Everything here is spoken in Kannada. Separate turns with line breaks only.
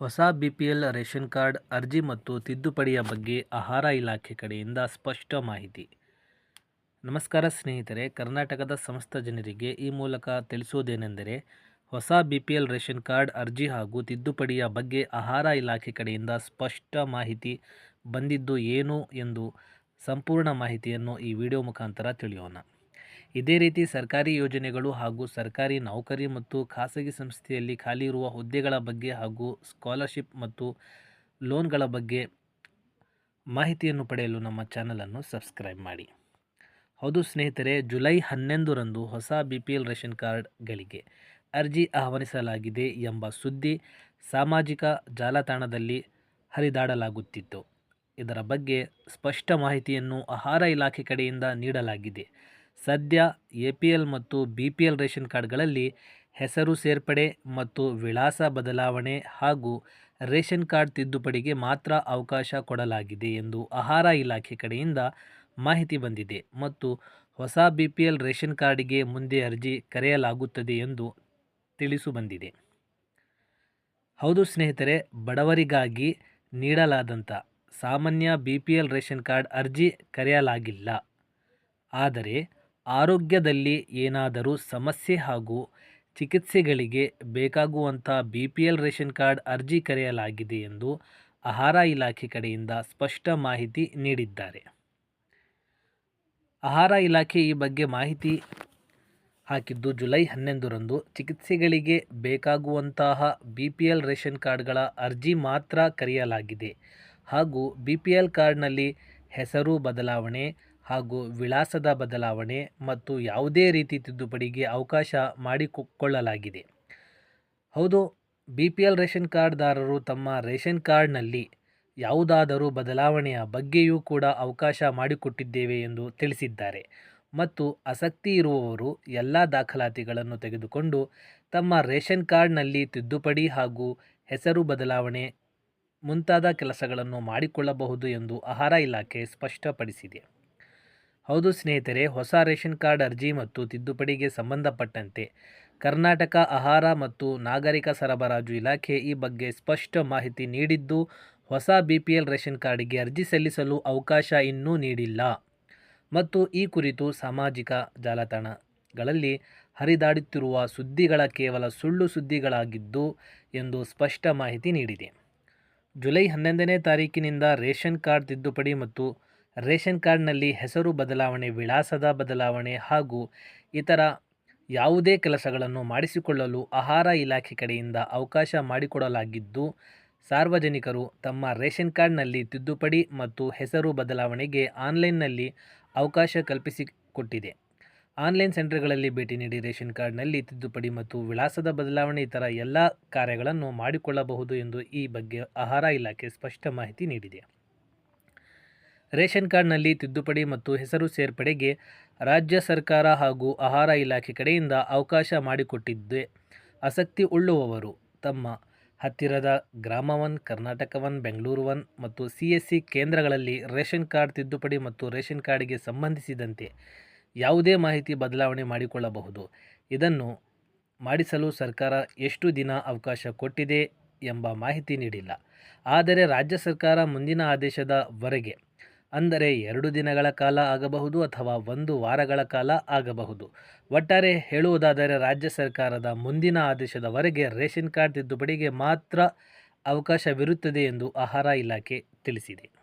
ಹೊಸ ಬಿಪಿಎಲ್ ರೇಷನ್ ಕಾರ್ಡ್ ಅರ್ಜಿ ಮತ್ತು ತಿದ್ದುಪಡಿಯ ಬಗ್ಗೆ ಆಹಾರ ಇಲಾಖೆ ಕಡೆಯಿಂದ ಸ್ಪಷ್ಟ ಮಾಹಿತಿ. ನಮಸ್ಕಾರ ಸ್ನೇಹಿತರೆ, ಕರ್ನಾಟಕದ ಸಮಸ್ತ ಜನರಿಗೆ ಈ ಮೂಲಕ ತಿಳಿಸೋದೇನೆಂದರೆ ಹೊಸ B P L ration card ಅರ್ಜಿ ಹಾಗೂ ತಿದ್ದುಪಡಿಯ ಬಗ್ಗೆ ಆಹಾರ ಇಲಾಖೆ ಕಡೆಯಿಂದ ಸ್ಪಷ್ಟ ಮಾಹಿತಿ ಬಂದಿದ್ದು ಏನು ಎಂದು ಸಂಪೂರ್ಣ ಮಾಹಿತಿಯನ್ನು ಈ ವಿಡಿಯೋ ಮುಖಾಂತರ ತಿಳಿಯೋಣ. ಇದೇ ರೀತಿ ಸರ್ಕಾರಿ ಯೋಜನೆಗಳು ಹಾಗೂ ಸರ್ಕಾರಿ ನೌಕರಿ ಮತ್ತು ಖಾಸಗಿ ಸಂಸ್ಥೆಯಲ್ಲಿ ಖಾಲಿ ಇರುವ ಹುದ್ದೆಗಳ ಬಗ್ಗೆ ಹಾಗೂ ಸ್ಕಾಲರ್ಶಿಪ್ ಮತ್ತು ಲೋನ್ಗಳ ಬಗ್ಗೆ ಮಾಹಿತಿಯನ್ನು ಪಡೆಯಲು ನಮ್ಮ ಚಾನಲನ್ನು ಸಬ್ಸ್ಕ್ರೈಬ್ ಮಾಡಿ. ಹೌದು ಸ್ನೇಹಿತರೆ, ಜುಲೈ ಹನ್ನೊಂದರಂದು ಹೊಸ ಬಿ ಪಿ ಎಲ್ ರೇಷನ್ ಕಾರ್ಡ್ಗಳಿಗೆ ಅರ್ಜಿ ಆಹ್ವಾನಿಸಲಾಗಿದೆ ಎಂಬ ಸುದ್ದಿ ಸಾಮಾಜಿಕ ಜಾಲತಾಣದಲ್ಲಿ ಹರಿದಾಡಲಾಗುತ್ತಿತ್ತು. ಇದರ ಬಗ್ಗೆ ಸ್ಪಷ್ಟ ಮಾಹಿತಿಯನ್ನು ಆಹಾರ ಇಲಾಖೆ ಕಡೆಯಿಂದ ನೀಡಲಾಗಿದೆ. ಸದ್ಯ ಎ ಪಿ ಎಲ್ ಮತ್ತು ಬಿ ಪಿ ಎಲ್ ರೇಷನ್ ಕಾರ್ಡ್ಗಳಲ್ಲಿ ಹೆಸರು ಸೇರ್ಪಡೆ ಮತ್ತು ವಿಳಾಸ ಬದಲಾವಣೆ ಹಾಗೂ ರೇಷನ್ ಕಾರ್ಡ್ ತಿದ್ದುಪಡಿಗೆ ಮಾತ್ರ ಅವಕಾಶ ಕೊಡಲಾಗಿದೆ ಎಂದು ಆಹಾರ ಇಲಾಖೆ ಕಡೆಯಿಂದ ಮಾಹಿತಿ ಬಂದಿದೆ ಮತ್ತು ಹೊಸ ಬಿ ಪಿ ಎಲ್ ರೇಷನ್ ಕಾರ್ಡಿಗೆ ಮುಂದೆ ಅರ್ಜಿ ಕರೆಯಲಾಗುತ್ತದೆ ಎಂದು ತಿಳಿಸು ಬಂದಿದೆ. ಹೌದು ಸ್ನೇಹಿತರೆ, ಬಡವರಿಗಾಗಿ ನೀಡಲಾದಂಥ ಸಾಮಾನ್ಯ B P L ration card ಅರ್ಜಿ ಕರೆಯಲಾಗಿಲ್ಲ. ಆದರೆ ಆರೋಗ್ಯದಲ್ಲಿ ಏನಾದರೂ ಸಮಸ್ಯೆ ಹಾಗೂ ಚಿಕಿತ್ಸೆಗಳಿಗೆ ಬೇಕಾಗುವಂಥ B P L ration card ಅರ್ಜಿ ಕರೆಯಲಾಗಿದೆ ಎಂದು ಆಹಾರ ಇಲಾಖೆ ಕಡೆಯಿಂದ ಸ್ಪಷ್ಟ ಮಾಹಿತಿ ನೀಡಿದ್ದಾರೆ. ಆಹಾರ ಇಲಾಖೆ ಈ ಬಗ್ಗೆ ಮಾಹಿತಿ ಹಾಕಿದ್ದು ಜುಲೈ ಹನ್ನೊಂದರಂದು. ಚಿಕಿತ್ಸೆಗಳಿಗೆ ಬೇಕಾಗುವಂತಹ ಬಿ ಪಿ ಎಲ್ ರೇಷನ್ ಕಾರ್ಡ್ಗಳ ಅರ್ಜಿ ಮಾತ್ರ ಕರೆಯಲಾಗಿದೆ ಹಾಗೂ ಬಿ ಪಿ ಎಲ್ ಕಾರ್ಡ್ನಲ್ಲಿ ಹೆಸರು ಬದಲಾವಣೆ ಹಾಗೂ ವಿಳಾಸದ ಬದಲಾವಣೆ ಮತ್ತು ಯಾವುದೇ ರೀತಿ ತಿದ್ದುಪಡಿಗೆ ಅವಕಾಶ ಮಾಡಿಕೊಳ್ಳಲಾಗಿದೆ ಹೌದು, ಬಿ ಪಿ ಎಲ್ ರೇಷನ್ ಕಾರ್ಡ್ದಾರರು ತಮ್ಮ ರೇಷನ್ ಕಾರ್ಡ್ನಲ್ಲಿ ಯಾವುದಾದರೂ ಬದಲಾವಣೆಯ ಬಗ್ಗೆಯೂ ಕೂಡ ಅವಕಾಶ ಮಾಡಿಕೊಟ್ಟಿದ್ದೇವೆ ಎಂದು ತಿಳಿಸಿದ್ದಾರೆ ಮತ್ತು ಆಸಕ್ತಿ ಇರುವವರು ಎಲ್ಲ ದಾಖಲಾತಿಗಳನ್ನು ತೆಗೆದುಕೊಂಡು ತಮ್ಮ ರೇಷನ್ ಕಾರ್ಡ್ನಲ್ಲಿ ತಿದ್ದುಪಡಿ ಹಾಗೂ ಹೆಸರು ಬದಲಾವಣೆ ಮುಂತಾದ ಕೆಲಸಗಳನ್ನು ಮಾಡಿಕೊಳ್ಳಬಹುದು ಎಂದು ಆಹಾರ ಇಲಾಖೆ ಸ್ಪಷ್ಟಪಡಿಸಿದೆ. ಹೌದು ಸ್ನೇಹಿತರೆ, ಹೊಸ ರೇಷನ್ ಕಾರ್ಡ್ ಅರ್ಜಿ ಮತ್ತು ತಿದ್ದುಪಡಿಗೆ ಸಂಬಂಧಪಟ್ಟಂತೆ ಕರ್ನಾಟಕ ಆಹಾರ ಮತ್ತು ನಾಗರಿಕ ಸರಬರಾಜು ಇಲಾಖೆ ಈ ಬಗ್ಗೆ ಸ್ಪಷ್ಟ ಮಾಹಿತಿ ನೀಡಿದ್ದು, ಹೊಸ ಬಿ ಪಿ ಎಲ್ ರೇಷನ್ ಕಾರ್ಡಿಗೆ ಅರ್ಜಿ ಸಲ್ಲಿಸಲು ಅವಕಾಶ ಇನ್ನೂ ನೀಡಿಲ್ಲ. ಮತ್ತು ಈ ಕುರಿತು ಸಾಮಾಜಿಕ ಜಾಲತಾಣಗಳಲ್ಲಿ ಹರಿದಾಡುತ್ತಿರುವ ಸುದ್ದಿಗಳ ಕೇವಲ ಸುಳ್ಳು ಸುದ್ದಿಗಳಾಗಿದ್ದು ಎಂದು ಸ್ಪಷ್ಟ ಮಾಹಿತಿ ನೀಡಿದೆ. ಜುಲೈ ಹನ್ನೊಂದನೇ ತಾರೀಕಿನಿಂದ ರೇಷನ್ ಕಾರ್ಡ್ ತಿದ್ದುಪಡಿ ಮತ್ತು ರೇಷನ್ ಕಾರ್ಡ್ನಲ್ಲಿ ಹೆಸರು ಬದಲಾವಣೆ, ವಿಳಾಸದ ಬದಲಾವಣೆ ಹಾಗೂ ಇತರ ಯಾವುದೇ ಕೆಲಸಗಳನ್ನು ಮಾಡಿಸಿಕೊಳ್ಳಲು ಆಹಾರ ಇಲಾಖೆ ಕಡೆಯಿಂದ ಅವಕಾಶ ಮಾಡಿಕೊಡಲಾಗಿದ್ದು, ಸಾರ್ವಜನಿಕರು ತಮ್ಮ ರೇಷನ್ ಕಾರ್ಡ್ನಲ್ಲಿ ತಿದ್ದುಪಡಿ ಮತ್ತು ಹೆಸರು ಬದಲಾವಣೆಗೆ ಆನ್ಲೈನ್ನಲ್ಲಿ ಅವಕಾಶ ಕಲ್ಪಿಸಿಕೊಟ್ಟಿದೆ. ಆನ್ಲೈನ್ ಸೆಂಟರ್ಗಳಲ್ಲಿ ಭೇಟಿ ನೀಡಿ ರೇಷನ್ ಕಾರ್ಡ್ನಲ್ಲಿ ತಿದ್ದುಪಡಿ ಮತ್ತು ವಿಳಾಸದ ಬದಲಾವಣೆ ಇತರ ಎಲ್ಲ ಕಾರ್ಯಗಳನ್ನು ಮಾಡಿಕೊಳ್ಳಬಹುದು ಎಂದು ಈ ಬಗ್ಗೆ ಆಹಾರ ಇಲಾಖೆ ಸ್ಪಷ್ಟ ಮಾಹಿತಿ ನೀಡಿದೆ. ರೇಷನ್ ಕಾರ್ಡ್ನಲ್ಲಿ ತಿದ್ದುಪಡಿ ಮತ್ತು ಹೆಸರು ಸೇರ್ಪಡೆಗೆ ರಾಜ್ಯ ಸರ್ಕಾರ ಹಾಗೂ ಆಹಾರ ಇಲಾಖೆ ಕಡೆಯಿಂದ ಅವಕಾಶ ಮಾಡಿಕೊಟ್ಟಿದ್ದೆ. ಆಸಕ್ತಿ ಉಳ್ಳುವವರು ತಮ್ಮ ಹತ್ತಿರದ ಗ್ರಾಮ one Karnataka one Bengaluru one ಮತ್ತು ಸಿ ಎಸ್ ಸಿ ಕೇಂದ್ರಗಳಲ್ಲಿ ರೇಷನ್ ಕಾರ್ಡ್ ತಿದ್ದುಪಡಿ ಮತ್ತು ರೇಷನ್ ಕಾರ್ಡ್ಗೆ ಸಂಬಂಧಿಸಿದಂತೆ ಯಾವುದೇ ಮಾಹಿತಿ ಬದಲಾವಣೆ ಮಾಡಿಕೊಳ್ಳಬಹುದು. ಇದನ್ನು ಮಾಡಿಸಲು ಸರ್ಕಾರ ಎಷ್ಟು ದಿನ ಅವಕಾಶ ಕೊಟ್ಟಿದೆ ಎಂಬ ಮಾಹಿತಿ ನೀಡಿಲ್ಲ. ಆದರೆ ರಾಜ್ಯ ಸರ್ಕಾರ ಮುಂದಿನ ಆದೇಶದ ವರೆಗೆ ಅಂದರೆ ಎರಡು ದಿನಗಳ ಕಾಲ ಆಗಬಹುದು ಅಥವಾ ಒಂದು ವಾರಗಳ ಕಾಲ ಆಗಬಹುದು. ಒಟ್ಟಾರೆ ಹೇಳುವುದಾದರೆ ರಾಜ್ಯ ಸರ್ಕಾರದ ಮುಂದಿನ ಆದೇಶದವರೆಗೆ ರೇಷನ್ ಕಾರ್ಡ್ ತಿದ್ದುಪಡಿಗೆ ಮಾತ್ರ ಅವಕಾಶವಿರುತ್ತದೆ ಎಂದು ಆಹಾರ ಇಲಾಖೆ ತಿಳಿಸಿದೆ.